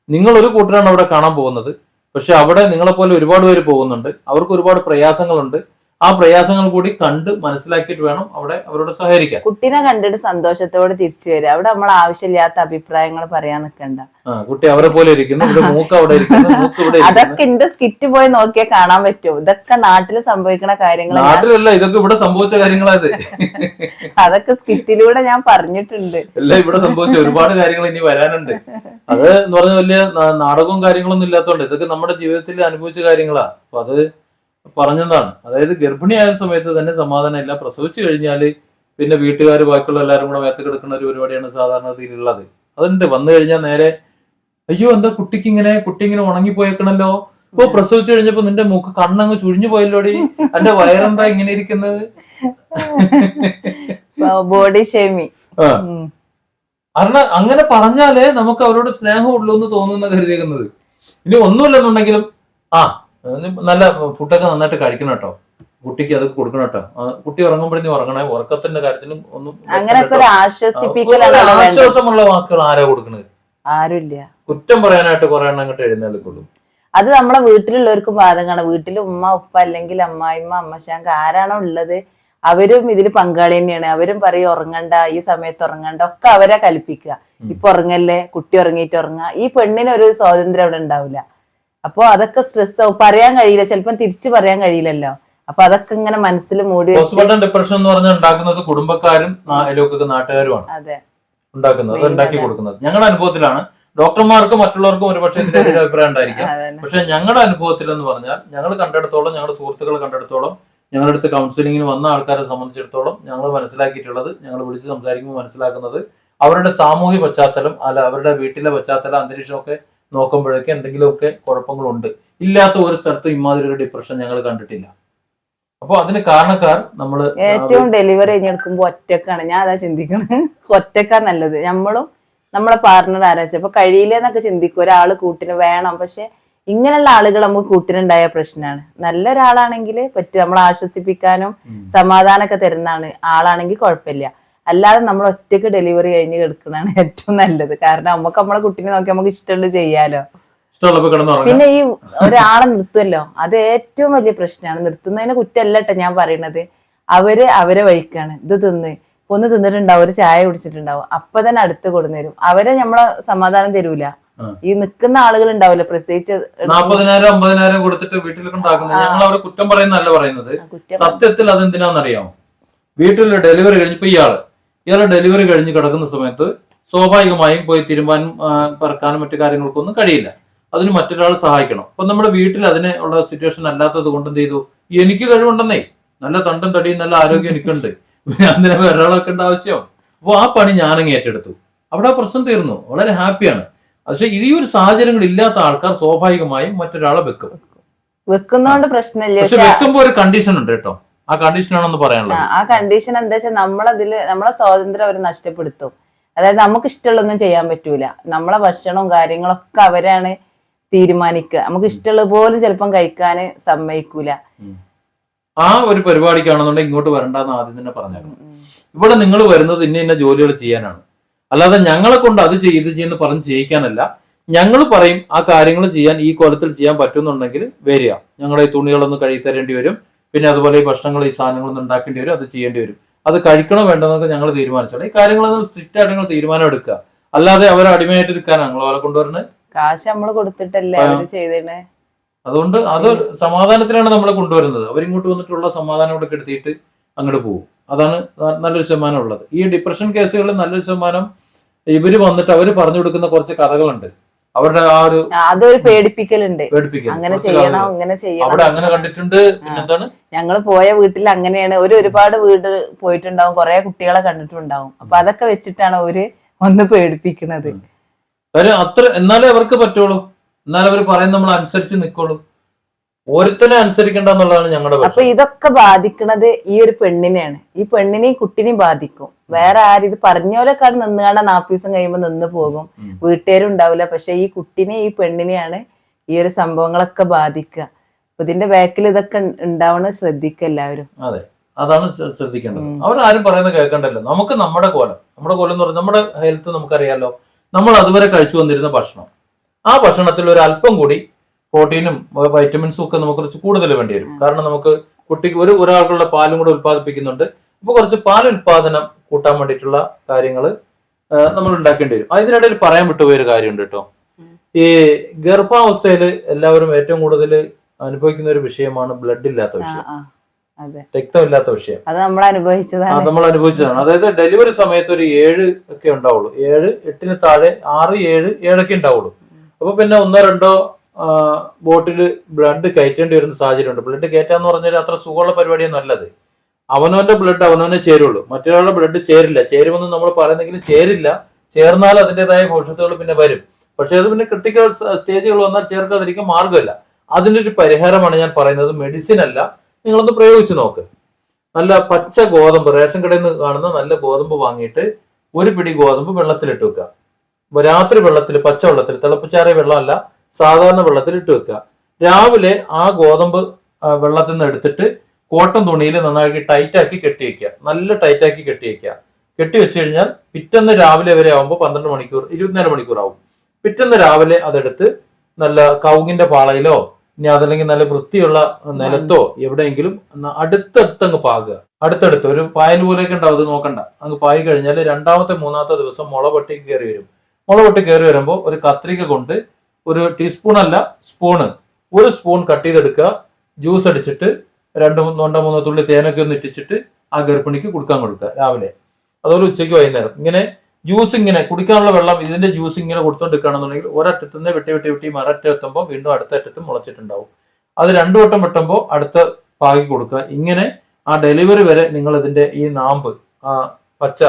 നിങ്ങൾ ഒരു കൂട്ടരാണ് അവിടെ കാണാൻ പോകുന്നത്. പക്ഷെ അവിടെ നിങ്ങളെപ്പോലെ ഒരുപാട് പേര് പോകുന്നുണ്ട്. അവർക്ക് ഒരുപാട് പ്രയാസങ്ങളുണ്ട്. ആ പ്രയാസങ്ങൾ കൂടി കണ്ട് മനസ്സിലാക്കിയിട്ട് വേണം അവിടെ അവരോട് സഹകരിക്കാൻ. കുട്ടീനെ കണ്ടിട്ട് സന്തോഷത്തോടെ തിരിച്ചു വരിക. അവിടെ നമ്മൾ ആവശ്യമില്ലാത്ത അഭിപ്രായങ്ങൾ പറയാൻ നിൽക്കണ്ട. കുട്ടി അവരെ പോലെ ഇരിക്കുന്നു ഇവിടെ മൂക്ക് അവിടെ ഇരിക്കുന്നു <laughs> മൂക്ക് ഇവിടെ ഇരിക്കുന്നു. അതൊക്കെ എന്റെ സ്കിറ്റ് പോയി നോക്കിയാൽ കാണാൻ പറ്റും. ഇതൊക്കെ നാട്ടിൽ സംഭവിക്കുന്ന കാര്യങ്ങൾ നാട്ടിലല്ല ഇതൊക്കെ ഇവിടെ സംഭവിച്ച കാര്യങ്ങളത് <laughs> അതൊക്കെ സ്കിറ്റിലൂടെ ഞാൻ പറഞ്ഞിട്ടുണ്ട്. എല്ലാം ഇവിടെ സംഭവിച്ച ഒരുപാട് കാര്യങ്ങൾ ഇനി വരാനുണ്ട്. അത് എന്ന് പറഞ്ഞ വലിയ നാടകവും കാര്യങ്ങളൊന്നും ഇല്ലാത്തതുകൊണ്ട് ഇതൊക്കെ നമ്മുടെ ജീവിതത്തിൽ അനുഭവിച്ച കാര്യങ്ങളാ. അപ്പൊ അത് പറഞ്ഞതാണ്. അതായത് ഗർഭിണിയായ സമയത്ത് തന്നെ സമാധാനം ഇല്ല. പ്രസവിച്ചു കഴിഞ്ഞാൽ പിന്നെ വീട്ടുകാർ ബാക്കിയുള്ള എല്ലാവരും കൂടെ മേത്ത് കിടക്കുന്ന ഒരു പരിപാടിയാണ് സാധാരണ ഉള്ളത് അതുണ്ട്. വന്നു കഴിഞ്ഞാൽ നേരെ അയ്യോ എന്താ കുട്ടിക്ക് ഇങ്ങനെ കുട്ടി ഇങ്ങനെ ഉണങ്ങിപ്പോയേക്കണല്ലോ? ഇപ്പൊ പ്രസവിച്ചു കഴിഞ്ഞപ്പോ നിന്റെ മൂക്ക് കണ്ണങ്ങ് ചുഴിഞ്ഞു പോയല്ലോടി? എന്റെ വയറെന്താ ഇങ്ങനെ ഇരിക്കുന്നത്? ബോഡി ഷേമി കാരണം അങ്ങനെ പറഞ്ഞാലേ നമുക്ക് അവരോട് സ്നേഹമുള്ളൂ എന്ന് തോന്നുന്ന കരുതിയേക്കുന്നത്. ഇനി ഒന്നുമില്ലെന്നുണ്ടെങ്കിലും ആ നല്ല ഫുഡൊക്കെ നന്നായിട്ട് കഴിക്കണം കേട്ടോ. കുട്ടിക്ക് അത് കൊടുക്കണം കേട്ടോ. കുട്ടി ഉറങ്ങുമ്പോഴേ ഉറങ്ങണേ. ഉറക്കത്തിന്റെ കാര്യത്തിലും ഒന്നും അങ്ങനെയൊക്കെ ഒരു ആശ്വാസമുള്ള വാക്കുകൾ ആരാ കൊടുക്കണത്? ആരുമില്ല. കുറ്റം പറയാനായിട്ട് കുറെ എണ്ണം അങ്ങോട്ട് എഴുന്നേൽക്കുള്ളൂ. അത് നമ്മുടെ വീട്ടിലുള്ളവർക്ക് ബാധകമാണ്. വീട്ടിൽ ഉമ്മ ഉപ്പ അല്ലെങ്കിൽ അമ്മായിമ്മ അമ്മശാങ്ക ആരാണോ ഉള്ളത് അവരും ഇതിൽ പങ്കാളി തന്നെയാണ്. അവരും പറയും ഉറങ്ങണ്ട ഈ സമയത്ത് ഉറങ്ങണ്ട. ഒക്കെ അവരെ കൽപ്പിക്കുക. ഇപ്പൊ ഉറങ്ങല്ലേ? കുട്ടി ഉറങ്ങിയിട്ട് ഉറങ്ങുക ഈ പെണ്ണിന് ഒരു സ്വാതന്ത്ര്യം അവിടെ ഉണ്ടാവില്ല. അപ്പൊ അതൊക്കെ സ്ട്രെസ് ആവും പറയാൻ കഴിയില്ല. ചിലപ്പം തിരിച്ചു പറയാൻ കഴിയില്ലല്ലോ. അപ്പൊ അതൊക്കെ ഇങ്ങനെ മനസ്സിൽ മൂടി പോസ്റ്റ്മോർട്ടം ഡിപ്രഷൻ എന്ന് പറഞ്ഞാൽ ഉണ്ടാക്കുന്നത് കുടുംബക്കാരും നാട്ടുകാരുമാണ് അതെ. ഉണ്ടാക്കുന്നത്. അത് ഉണ്ടാക്കി കൊടുക്കുന്നത്. ഞങ്ങളുടെ അനുഭവത്തിലാണ്. ഡോക്ടർമാർക്കും മറ്റുള്ളവർക്കും ഒരുപക്ഷെ ഇതിന്റെ അഭിപ്രായം ഉണ്ടായിരിക്കാം. പക്ഷെ ഞങ്ങളുടെ അനുഭവത്തിൽ എന്ന് പറഞ്ഞാൽ ഞങ്ങൾ കണ്ടെടുത്തോളം ഞങ്ങളുടെ സുഹൃത്തുക്കൾ കണ്ടെടുത്തോളം ഞങ്ങളുടെ അടുത്ത് കൗൺസിലിംഗിന് വന്ന ആൾക്കാരെ സംബന്ധിച്ചിടത്തോളം ഞങ്ങൾ മനസ്സിലാക്കിയിട്ടുള്ളത് ഞങ്ങൾ വിളിച്ച് സംസാരിക്കുമ്പോൾ മനസ്സിലാക്കുന്നത് അവരുടെ സാമൂഹ്യ പശ്ചാത്തലം അല്ല അവരുടെ വീട്ടിലെ പശ്ചാത്തലം അന്തരീക്ഷമൊക്കെ നോക്കുമ്പോഴേക്ക് എന്തെങ്കിലുമൊക്കെ കുഴപ്പങ്ങളുണ്ട്. ഇല്ലാത്ത ഒരു സ്ഥലത്തും ഇമാതിരി ഒരു ഡിപ്രഷൻ ഞങ്ങൾ കണ്ടിട്ടില്ല. അപ്പോൾ അതിന് കാരണക്കാർ നമ്മൾ ഏറ്റവും ഡെലിവറി കഴിഞ്ഞെടുക്കുമ്പോ ഒറ്റക്കാണ്. ഞാൻ അതാ ചിന്തിക്കണത്. <laughs> ഒറ്റക്കാ നല്ലത്. നമ്മളും നമ്മളെ പാർട്ണർ ആരാച്ച. അപ്പൊ കഴിയില്ലെന്നൊക്കെ ചിന്തിക്കും. ഒരാൾ കൂട്ടിന് വേണം. പക്ഷെ ഇങ്ങനെയുള്ള ആളുകൾ നമുക്ക് കൂട്ടിനുണ്ടായ പ്രശ്നമാണ് നല്ല ഒരാളാണെങ്കിൽ പറ്റും. നമ്മളെ ആശ്വസിപ്പിക്കാനും സമാധാനമൊക്കെ തരുന്നതാണ്. ആളാണെങ്കിൽ കുഴപ്പമില്ല. അല്ലാതെ നമ്മൾ ഒറ്റയ്ക്ക് ഡെലിവറി കഴിഞ്ഞ് കിടക്കണതാണ് <laughs> ഏറ്റവും നല്ലത്. കാരണം നമുക്ക് നമ്മളെ കുട്ടീനെ നോക്കി നമുക്ക് ഇഷ്ടമുള്ളത് ചെയ്യാലോ. പിന്നെ ഈ ഒരാളെ നിർത്തുമല്ലോ അത് ഏറ്റവും വലിയ പ്രശ്നമാണ്. നിർത്തുന്നതിന് കുറ്റമല്ലട്ടെ ഞാൻ പറയണത്. അവർ അവരെ വഴിക്കാണ്. ഇത് തിന്ന്. ഒന്ന് തിന്നിട്ടുണ്ടാവും. ഒരു ചായ കുടിച്ചിട്ടുണ്ടാവും. അപ്പൊ തന്നെ അടുത്ത് കൊടുന്നേരും അവരെ നമ്മളെ സമാധാനം തരൂല. ഈ നിൽക്കുന്ന ആളുകൾ ഉണ്ടാവില്ല അമ്പതിനായിരം കൊടുത്തിട്ട് കൊണ്ടാക്കുന്നത് ഞങ്ങൾ അവരെ കുറ്റം പറയുന്നതല്ല പറയുന്നത്. സത്യത്തിൽ അതെന്തിനാണെന്നറിയാമോ? വീട്ടിൽ ഡെലിവറി കഴിഞ്ഞപ്പോ ഇയാൾ ഇയാളെ ഡെലിവറി കഴിഞ്ഞ് കിടക്കുന്ന സമയത്ത് സ്വാഭാവികമായും പോയി തിരുമ്പാനും ആ, പറക്കാനും മറ്റു കാര്യങ്ങൾക്കൊന്നും കഴിയില്ല. അതിന് മറ്റൊരാൾ സഹായിക്കണം. അപ്പൊ നമ്മുടെ വീട്ടിൽ അതിന് ഉള്ള സിറ്റുവേഷൻ അല്ലാത്തത് കൊണ്ട് എന്ത് ചെയ്തു? എനിക്ക് കഴിവുണ്ടെന്നേ. നല്ല തണ്ടും തടിയും നല്ല ആരോഗ്യം എനിക്കുണ്ട്. അതിനെ ഒരാളൊക്കെ ഉണ്ട് ആവശ്യം. അപ്പോൾ ആ പണി ഞാനങ്ങ് ഏറ്റെടുത്തു. അവിടെ ആ പ്രശ്നം തീർന്നു. വളരെ ഹാപ്പിയാണ്. പക്ഷെ ഈ ഒരു സാഹചര്യങ്ങൾ ഇല്ലാത്ത ആൾക്കാർ സ്വാഭാവികമായും മറ്റൊരാളെ വെക്കും. വെക്കുന്നോണ്ട് പ്രശ്നമില്ല. പക്ഷെ വെക്കുമ്പോ ഒരു കണ്ടീഷൻ ഉണ്ട് കേട്ടോ. ആ കണ്ടീഷനാണെന്ന് പറയാനുള്ളത്. ആ കണ്ടീഷൻ എന്താ വെച്ചാൽ നമ്മളതിൽ നമ്മളെ സ്വാതന്ത്ര്യം അവർ നഷ്ടപ്പെടുത്തും. അതായത് നമുക്ക് ഇഷ്ടമുള്ളൊന്നും ചെയ്യാൻ പറ്റൂല. നമ്മളെ ഭക്ഷണവും കാര്യങ്ങളൊക്കെ അവരാണ് തീരുമാനിക്കുക. നമുക്ക് ഇഷ്ടമുള്ള പോലും ചിലപ്പം കഴിക്കാൻ സമ്മതിക്കൂല. ആ ഒരു പരിപാടിക്കാണെന്നുണ്ടെങ്കിൽ ഇങ്ങോട്ട് വരണ്ടെന്ന് ആദ്യം തന്നെ പറഞ്ഞായിരുന്നു ഇവിടെ നിങ്ങൾ വരുന്നത് ഇന്ന ഇന്ന ജോലികൾ ചെയ്യാനാണ്. അല്ലാതെ ഞങ്ങളെ കൊണ്ട് അത് ചെയ്ത് ചെയ്യുന്ന പറഞ്ഞ് ചെയ്യിക്കാനല്ല. ഞങ്ങൾ പറയും ആ കാര്യങ്ങൾ ചെയ്യാൻ ഈ കൊലത്തിൽ ചെയ്യാൻ പറ്റുന്നുണ്ടെങ്കിൽ വരിക. ഞങ്ങളുടെ ഈ തുണികളൊന്ന് കഴുകി തരേണ്ടി വരും. പിന്നെ അതുപോലെ ഈ ഭക്ഷണങ്ങൾ ഈ സാധനങ്ങളൊന്നും ഉണ്ടാക്കേണ്ടി വരും അത് ചെയ്യേണ്ടി വരും. അത് കഴിക്കണോ വേണ്ടെന്നൊക്കെ ഞങ്ങൾ തീരുമാനിച്ചോളാം. ഈ കാര്യങ്ങൾ സ്ട്രിക്റ്റ് ആയിട്ട് നിങ്ങൾ തീരുമാനം എടുക്കുക. അല്ലാതെ അവരെ അടിമയായിട്ട് നിൽക്കാനാണ് നിങ്ങൾ അവരെ കൊണ്ടുവരുന്നത്. കാശ് നമ്മൾ കൊടുത്തിട്ടല്ലേ. അവർ അതുകൊണ്ട് അത് സമാധാനത്തിനാണ് നമ്മൾ കൊണ്ടുവരുന്നത്. അവരിങ്ങോട്ട് വന്നിട്ടുള്ള സമാധാനം ഇവിടെ കെടുത്തിയിട്ട് അങ്ങോട്ട് പോകും അതാണ് നല്ലൊരു ശതമാനം ഉള്ളത്. ഈ ഡിപ്രഷൻ കേസുകളിൽ നല്ലൊരു ശതമാനം ഇവർ വന്നിട്ട് അവർ പറഞ്ഞു കൊടുക്കുന്ന കുറച്ച് കഥകളുണ്ട്. അവരുടെ ആ ഒരു അതൊരു പേടിപ്പിക്കലുണ്ട്. അങ്ങനെ ചെയ്യണം അങ്ങനെ ചെയ്യണം. അവിടെ അങ്ങനെ കണ്ടിട്ടുണ്ട്. ഞങ്ങൾ പോയ വീട്ടിൽ അങ്ങനെയാണ്. ഒരു ഒരുപാട് വീട് പോയിട്ടുണ്ടാവും. കുറെ കുട്ടികളെ കണ്ടിട്ടുണ്ടാവും. അപ്പൊ അതൊക്കെ വെച്ചിട്ടാണ് അവർ ഒന്ന് പേടിപ്പിക്കുന്നത് അത്ര എന്നാലേ അവർക്ക് പറ്റുള്ളൂ. എന്നാലേ അവർ പറയുന്ന നമ്മൾ അനുസരിച്ച് നിൽക്കുള്ളൂ ഓരോരുത്തരെ അനുസരിക്കേണ്ട എന്നുള്ളതാണ് ഞങ്ങളുടെ അപ്പൊ ഇതൊക്കെ ബാധിക്കണത് ഈ ഒരു പെണ്ണിനെയാണ്. ഈ പെണ്ണിനെയും കുട്ടിനെയും ബാധിക്കും. വേറെ ആരും ഇത് പറഞ്ഞോലൊക്കെ നിന്നുകാണ്ട നാപ്പീസം കഴിയുമ്പോൾ നിന്ന് പോകും. വീട്ടുകാരും ഉണ്ടാവില്ല പക്ഷെ ഈ കുട്ടിനെ ഈ പെണ്ണിനെയാണ് ഈ ഒരു സംഭവങ്ങളൊക്കെ ബാധിക്കുക. അപ്പൊ ഇതിന്റെ ബാക്കിൽ ഇതൊക്കെ ഉണ്ടാവണ ശ്രദ്ധിക്കുക എല്ലാവരും. അതെ. അതാണ് ശ്ര- ശ്രദ്ധിക്കേണ്ടത്. അവരാരും പറയുന്നത് കേൾക്കണ്ടല്ലോ. നമുക്ക് നമ്മുടെ കോലം. നമ്മുടെ കോലം എന്ന് പറഞ്ഞാൽ നമ്മുടെ ഹെൽത്ത് നമുക്കറിയാലോ. നമ്മൾ അതുവരെ കഴിച്ചു വന്നിരുന്ന ഭക്ഷണം. ആ ഭക്ഷണത്തിൽ ഒരു അല്പം കൂടി പ്രോട്ടീനും വൈറ്റമിൻസും ഒക്കെ നമുക്ക് കുറച്ച് കൂടുതൽ വേണ്ടി വരും. കാരണം നമുക്ക് കുട്ടിക്ക് ഒരു ഒരാൾക്കുള്ള പാലും കൂടെ ഉത്പാദിപ്പിക്കുന്നുണ്ട് അപ്പൊ കുറച്ച് പാൽ ഉത്പാദനം കൂട്ടാൻ വേണ്ടിയിട്ടുള്ള കാര്യങ്ങൾ നമ്മൾ ഉണ്ടാക്കേണ്ടി വരും. അതിനിടയിൽ പറയാൻ വിട്ടുപോയ ഒരു കാര്യമുണ്ട് കേട്ടോ. ഈ ഗർഭാവസ്ഥയിൽ എല്ലാവരും ഏറ്റവും കൂടുതൽ അനുഭവിക്കുന്ന ഒരു വിഷയമാണ് ബ്ലഡ് ഇല്ലാത്ത വിഷയം രക്തമില്ലാത്ത വിഷയം. അത് നമ്മൾ അനുഭവിച്ചതാണ്. നമ്മൾ അനുഭവിച്ചതാണ്. അതായത് ഡെലിവറി സമയത്ത് ഒരു ഏഴ് ഒക്കെ ഉണ്ടാവുള്ളൂ. ഏഴ് എട്ടിന് താഴെ ആറ് ഏഴ് ഏഴൊക്കെ ഉണ്ടാവുള്ളൂ. അപ്പൊ പിന്നെ ഒന്നോ രണ്ടോ ബോട്ടിൽ ബ്ലഡ് കയറ്റേണ്ടി വരുന്ന സാഹചര്യമുണ്ട്. ബ്ലഡ് കയറ്റാന്ന് പറഞ്ഞാൽ അത്ര സുഖമുള്ള പരിപാടിയൊന്നും അല്ലത് അവനവന്റെ ബ്ലഡ് അവനവനെ ചേരുള്ളൂ. മറ്റൊരാളുടെ ബ്ലഡ് ചേരില്ല. ചേരുമെന്ന് നമ്മൾ പറയുന്നെങ്കിലും ചേരില്ല. ചേർന്നാൽ അതിന്റെതായ ഭവിഷ്യത്തുകൾ പിന്നെ വരും. പക്ഷെ അത് പിന്നെ ക്രിട്ടിക്കൽ സ്റ്റേജുകൾ വന്നാൽ ചേർക്കാതിരിക്കാൻ മാർഗമില്ല അതിനൊരു പരിഹാരമാണ് ഞാൻ പറയുന്നത്. മെഡിസിൻ അല്ല. നിങ്ങളൊന്ന് പ്രയോഗിച്ച് നോക്ക്. നല്ല പച്ച ഗോതമ്പ് റേഷൻ കടയിൽ നിന്ന് കാണുന്ന നല്ല ഗോതമ്പ് വാങ്ങിയിട്ട് ഒരു പിടി ഗോതമ്പ് വെള്ളത്തിലിട്ട് വെക്കുക. രാത്രി വെള്ളത്തിൽ പച്ച വെള്ളത്തിൽ തിളപ്പിച്ചാറിയ വെള്ളമല്ല. സാധാരണ വെള്ളത്തിൽ ഇട്ട് വെക്കുക. രാവിലെ ആ ഗോതമ്പ് വെള്ളത്തിൽ നിന്ന് എടുത്തിട്ട് കോട്ടൺ തുണിയിൽ നന്നാക്കി ടൈറ്റാക്കി കെട്ടി വെക്കുക. നല്ല ടൈറ്റാക്കി കെട്ടി വെക്കുക. കെട്ടി വെച്ച് കഴിഞ്ഞാൽ പിറ്റേന്ന് രാവിലെ വരെ ആവുമ്പോൾ പന്ത്രണ്ട് മണിക്കൂർ ഇരുപത്തിനാല് മണിക്കൂർ ആവും. പിറ്റേന്ന് രാവിലെ അതെടുത്ത് നല്ല കൗങ്ങിന്റെ പാളയിലോ ഇനി അതല്ലെങ്കിൽ നല്ല വൃത്തിയുള്ള നിലത്തോ എവിടെയെങ്കിലും അടുത്തടുത്തങ്ങ് പാകുക. അടുത്തടുത്ത് ഒരു പായൽ പോലെയൊക്കെ ഉണ്ടാവും അത് നോക്കണ്ട. അങ്ങ് പായി കഴിഞ്ഞാൽ രണ്ടാമത്തെ മൂന്നാമത്തെ ദിവസം മുള പൊട്ടി കയറി വരും. മുള പൊട്ടി കയറി വരുമ്പോൾ ഒരു കത്രിക കൊണ്ട് ഒരു ടീസ്പൂൺ അല്ല സ്പൂണ് ഒരു സ്പൂൺ കട്ട് ചെയ്തെടുക്കുക. ജ്യൂസ് അടിച്ചിട്ട് രണ്ട് രണ്ടോ മൂന്നോ തുള്ളി തേനൊക്കെ ഒന്ന് ഇട്ടിച്ചിട്ട് ആ ഗർഭിണിക്ക് കൊടുക്കാൻ കൊടുക്കുക രാവിലെ. അതുപോലെ ഉച്ചയ്ക്ക് വൈകുന്നേരം. ഇങ്ങനെ ജ്യൂസ് ഇങ്ങനെ കുടിക്കാനുള്ള വെള്ളം ഇതിന്റെ ജ്യൂസ് ഇങ്ങനെ കൊടുത്തോണ്ടിരിക്കുകയാണെന്നുണ്ടെങ്കിൽ ഒരറ്റത്ത് നിന്ന് വെട്ടി വെട്ടി വെട്ടി മറ്റേ എത്തുമ്പോൾ വീണ്ടും അടുത്ത അറ്റത്ത് മുളച്ചിട്ടുണ്ടാവും. അത് രണ്ടു വട്ടം വെട്ടുമ്പോൾ അടുത്ത പാകി കൊടുക്കുക. ഇങ്ങനെ ആ ഡെലിവറി വരെ നിങ്ങൾ ഇതിന്റെ ഈ നാമ്പ് ആ പച്ച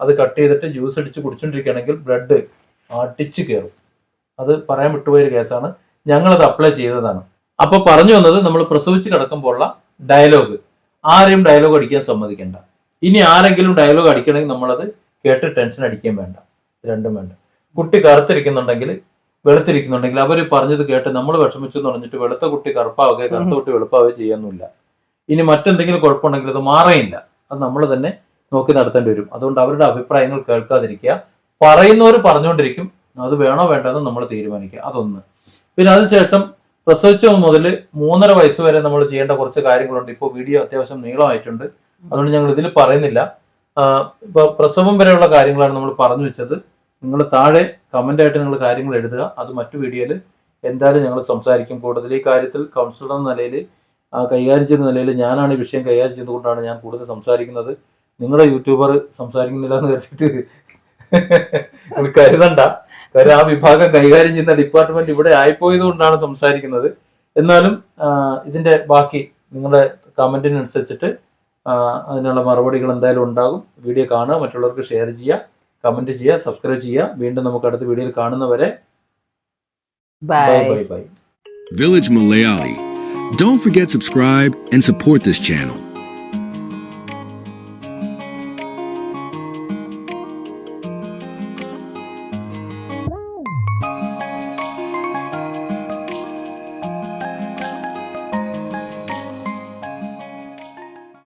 അത് കട്ട് ചെയ്തിട്ട് ജ്യൂസ് അടിച്ച് കുടിച്ചോണ്ടിരിക്കുകയാണെങ്കിൽ ബ്ലഡ് അടിച്ച് കയറും അത് പറയാൻ വിട്ടുപോയൊരു കേസാണ്. ഞങ്ങളത് അപ്ലൈ ചെയ്തതാണ്. അപ്പൊ പറഞ്ഞു വന്നത് നമ്മൾ പ്രസവിച്ച് കിടക്കുമ്പോഴുള്ള ഡയലോഗ് ആരെയും ഡയലോഗ് അടിക്കാൻ സമ്മതിക്കേണ്ട. ഇനി ആരെങ്കിലും ഡയലോഗ് അടിക്കണമെങ്കിൽ നമ്മളത് കേട്ട് ടെൻഷൻ അടിക്കാൻ വേണ്ട. രണ്ടും വേണ്ട. കുട്ടി കറുത്തിരിക്കുന്നുണ്ടെങ്കിൽ വെളുത്തിരിക്കുന്നുണ്ടെങ്കിൽ അവർ പറഞ്ഞത് കേട്ട് നമ്മൾ വിഷമിച്ചു എന്ന് പറഞ്ഞിട്ട് വെളുത്ത കുട്ടി കറുപ്പാവുകയോ കറുത്ത കുട്ടി വെളുപ്പാവുകയോ ചെയ്യാനൊന്നുമില്ല ഇനി മറ്റെന്തെങ്കിലും കുഴപ്പമുണ്ടെങ്കിൽ അത് മാറേയില്ല അത് നമ്മൾ തന്നെ നോക്കി നടത്തേണ്ടി വരും. അതുകൊണ്ട് അവരുടെ അഭിപ്രായങ്ങൾ കേൾക്കാതിരിക്കുക. പറയുന്നവർ പറഞ്ഞുകൊണ്ടിരിക്കും. അത് വേണോ വേണ്ടെന്ന് നമ്മൾ തീരുമാനിക്കുക. അതൊന്ന്. പിന്നെ അതിനുശേഷം പ്രസവിച്ച മുതൽ മൂന്നര വയസ്സ് വരെ നമ്മൾ ചെയ്യേണ്ട കുറച്ച് കാര്യങ്ങളുണ്ട്. ഇപ്പോൾ വീഡിയോ അത്യാവശ്യം നീളമായിട്ടുണ്ട്. അതുകൊണ്ട് ഞങ്ങൾ ഇതിൽ പറയുന്നില്ല. ഇപ്പോൾ ഇപ്പൊ പ്രസവം വരെയുള്ള കാര്യങ്ങളാണ് നമ്മൾ പറഞ്ഞു വെച്ചത്. നിങ്ങൾ താഴെ കമന്റ് ആയിട്ട് നിങ്ങൾ കാര്യങ്ങൾ എഴുതുക. അത് മറ്റു വീഡിയോയിൽ എന്തായാലും ഞങ്ങൾ സംസാരിക്കും. കൂടുതൽ ഈ കാര്യത്തിൽ കൗൺസിലർ എന്ന നിലയിൽ കൈകാര്യം ചെയ്യുന്ന നിലയിൽ ഞാനാണ് ഈ വിഷയം കൈകാര്യം ചെയ്തുകൊണ്ടാണ് ഞാൻ കൂടുതൽ സംസാരിക്കുന്നത്. നിങ്ങളുടെ യൂട്യൂബർ സംസാരിക്കുന്നില്ല എന്ന് നിങ്ങൾ കരുതണ്ട. കാര്യം ആ വിഭാഗം കൈകാര്യം ചെയ്യുന്ന ഡിപ്പാർട്ട്മെന്റ് ഇവിടെ ആയിപ്പോയത് കൊണ്ടാണ് സംസാരിക്കുന്നത്. എന്നാലും ഇതിന്റെ ബാക്കി നിങ്ങളുടെ കമന്റിനനുസരിച്ചിട്ട് അതിനുള്ള മറുപടികൾ എന്തായാലും ഉണ്ടാകും. വീഡിയോ കാണുക മറ്റുള്ളവർക്ക് ഷെയർ ചെയ്യുക കമന്റ് ചെയ്യുക സബ്സ്ക്രൈബ് ചെയ്യുക. വീണ്ടും നമുക്ക് അടുത്ത വീഡിയോയിൽ കാണുന്നവരെ bye bye Village Malayali. Don't forget subscribe and support this channel.